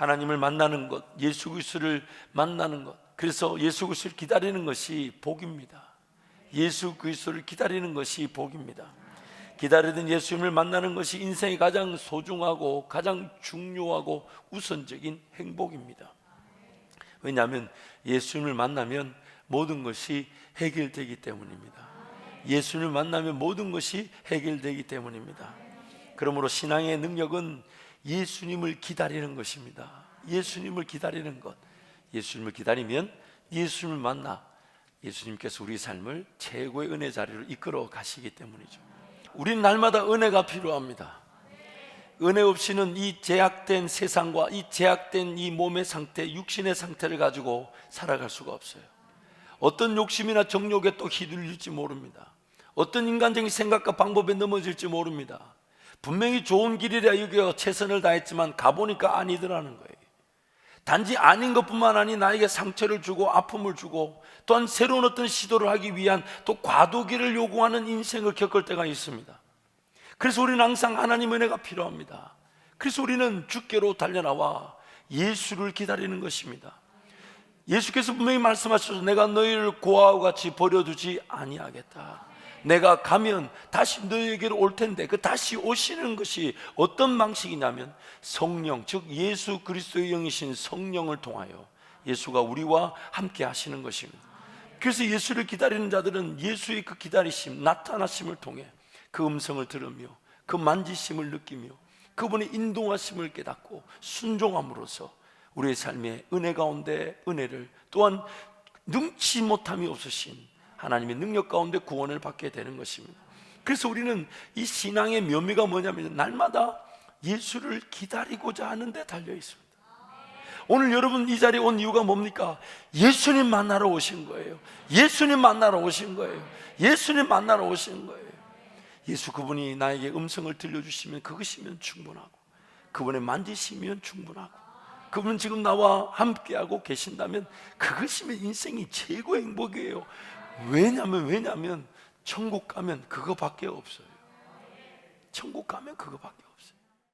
하나님을 만나는 것, 예수 그리스도를 만나는 것. 그래서 예수 그리스도를 기다리는 것이 복입니다. 예수 그리스도를 기다리는 것이 복입니다. 기다리던 예수님을 만나는 것이 인생의 가장 소중하고 가장 중요하고 우선적인 행복입니다. 왜냐하면 예수님을 만나면 모든 것이 해결되기 때문입니다. 예수님을 만나면 모든 것이 해결되기 때문입니다. 그러므로 신앙의 능력은 예수님을 기다리는 것입니다. 예수님을 기다리는 것. 예수님을 기다리면 예수님을 만나 예수님께서 우리 삶을 최고의 은혜 자리로 이끌어 가시기 때문이죠. 우리는 날마다 은혜가 필요합니다. 은혜 없이는 이 제약된 세상과 이 제약된 이 몸의 상태, 육신의 상태를 가지고 살아갈 수가 없어요. 어떤 욕심이나 정욕에 또 휘둘릴지 모릅니다. 어떤 인간적인 생각과 방법에 넘어질지 모릅니다. 분명히 좋은 길이라 여겨 최선을 다했지만 가보니까 아니더라는 거예요. 단지 아닌 것뿐만 아니 나에게 상처를 주고 아픔을 주고 또한 새로운 어떤 시도를 하기 위한 또 과도기를 요구하는 인생을 겪을 때가 있습니다. 그래서 우리는 항상 하나님 은혜가 필요합니다. 그래서 우리는 주께로 달려나와 예수를 기다리는 것입니다. 예수께서 분명히 말씀하셔서 내가 너희를 고아와 같이 버려두지 아니하겠다. 내가 가면 다시 너희에게로 올 텐데 그 다시 오시는 것이 어떤 방식이냐면 성령 즉 예수 그리스도의 영이신 성령을 통하여 예수가 우리와 함께 하시는 것입니다. 그래서 예수를 기다리는 자들은 예수의 그 기다리심 나타나심을 통해 그 음성을 들으며 그 만지심을 느끼며 그분의 인도하심을 깨닫고 순종함으로써 우리의 삶의 은혜 가운데 은혜를 또한 능치 못함이 없으신 하나님의 능력 가운데 구원을 받게 되는 것입니다. 그래서 우리는 이 신앙의 묘미가 뭐냐면 날마다 예수를 기다리고자 하는데 달려 있습니다. 오늘 여러분 이 자리에 온 이유가 뭡니까? 예수님 만나러 오신 거예요. 예수님 만나러 오신 거예요. 예수님 만나러 오신 거예요. 예수 그분이 나에게 음성을 들려주시면 그것이면 충분하고 그분의 만지시면 충분하고 그분 지금 나와 함께하고 계신다면 그것이면 인생이 최고의 행복이에요. 왜냐면 왜냐면 천국 가면 그거밖에 없어요. 천국 가면 그거밖에 없어요.